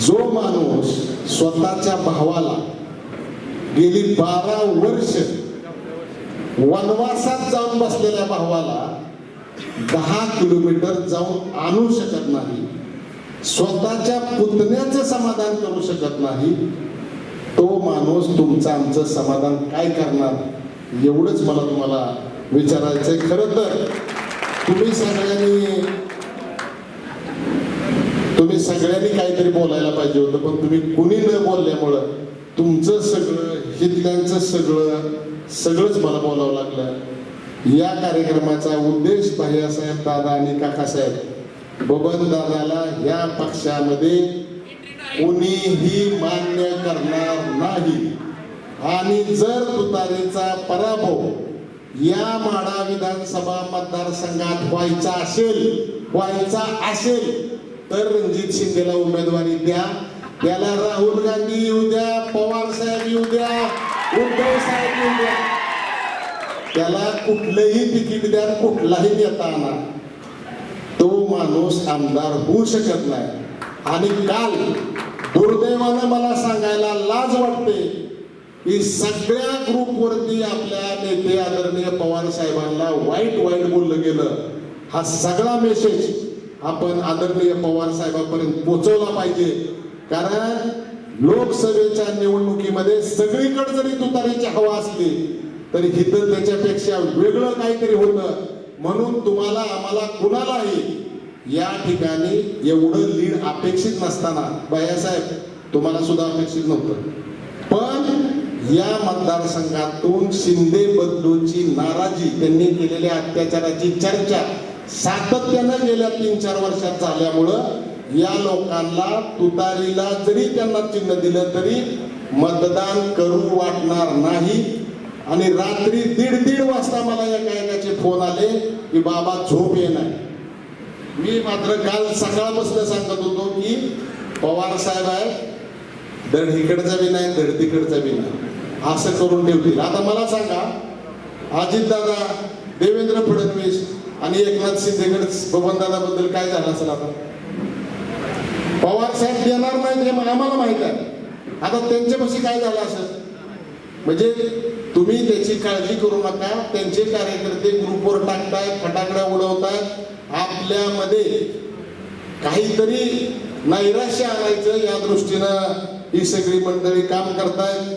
जो माणूस स्वतःच्या भावाला गेली बारा वर्ष वनवासात जाऊन बसलेल्या भावाला दहा किलोमीटर जाऊन आणू शकत नाही स्वतःच्या पुतण्याचं समाधान करू शकत नाही तो माणूस तुमचं आमचं समाधान काय करणार? एवढंच मला तुम्हाला विचारायचंय. खरं तर तुम्ही सगळ्यांनी तुम्ही सगळ्यांनी काहीतरी बोलायला पाहिजे होतं पण तुम्ही कुणी न बोलल्यामुळं तुमचं सगळं हितल्यांचं सगळं सगळंच मला बोलावं लागलं. या कार्यक्रमाचा उद्देश भैयासाहेब दादा आणि काकासाहेब. बबन दादाला या पक्षामध्ये कोणीही मान्य करणार नाही. आणि जर तुतारेचा पराभव या माडा विधानसभा मतदारसंघात व्हायचा असेल व्हायचा असेल तर रणजित शिंदेला उमेदवारी द्या. त्याला राहुल गांधी येऊ द्या पवार साहेब येऊ द्या उद्धव साहेब येऊ द्या. त्याला कुठलंही तिकीट द्या कुठलाही नेता आणा. तो माणूस आमदार होऊ शकत नाही. आणि काल दुर्दैवानं मला सांगायला लाज वाटते की सगळ्या ग्रुपवरती आपल्या नेते आदरणीय पवार साहेबांना वाईट वाईट बोललं गेलं. हा सगळा मेसेज आपण आदरणीय पवार साहेबांपर्यंत पोहोचवला पाहिजे. कारण लोकसभेच्या निवडणुकीमध्ये सगळीकडे जरी तुतारीची हवा असली तरी हिथं त्याच्यापेक्षा वेगळं काहीतरी होतं. म्हणून तुम्हाला आम्हाला कुणालाही या ठिकाणी एवढं लीड अपेक्षित नसताना बायासाहेब तुम्हाला सुद्धा अपेक्षित नव्हतं. पण या मतदारसंघातून शिंदे बदलूची नाराजी त्यांनी केलेल्या अत्याचाराची चर्चा सातत्यानं गेल्या तीन चार वर्षात झाल्यामुळं या लोकांना तुतारीला जरी त्यांना चिन्ह दिलं तरी मतदान करू वाटणार नाही. आणि रात्री दीड दीड वाजता मला या एकाचे फोन आले की बाबा झोप येणार मी मात्र काल सकाळपासून सांगत होतो की पवार साहेब आहे धड इकडचा बी नाही धड तिकडचा बी नाही. असं करून ठेवतील. आता मला सांगा अजितदादा आणि एकनाथ शिंदेकडे बबनबद्दल काय झालं असेल आता पवार साहेब देणार नाहीत हे आम्हाला माहीत आहे. आता त्यांच्यापाशी काय झालं असेल? म्हणजे तुम्ही त्याची काळजी करू नका. त्यांचे कार्यकर्ते ग्रुपवर टाकताय फटाकड्या उडवताय आपल्यामध्ये काहीतरी नैराश्य आणायचं या दृष्टीनं ही सगळी मंडळी काम करतायत.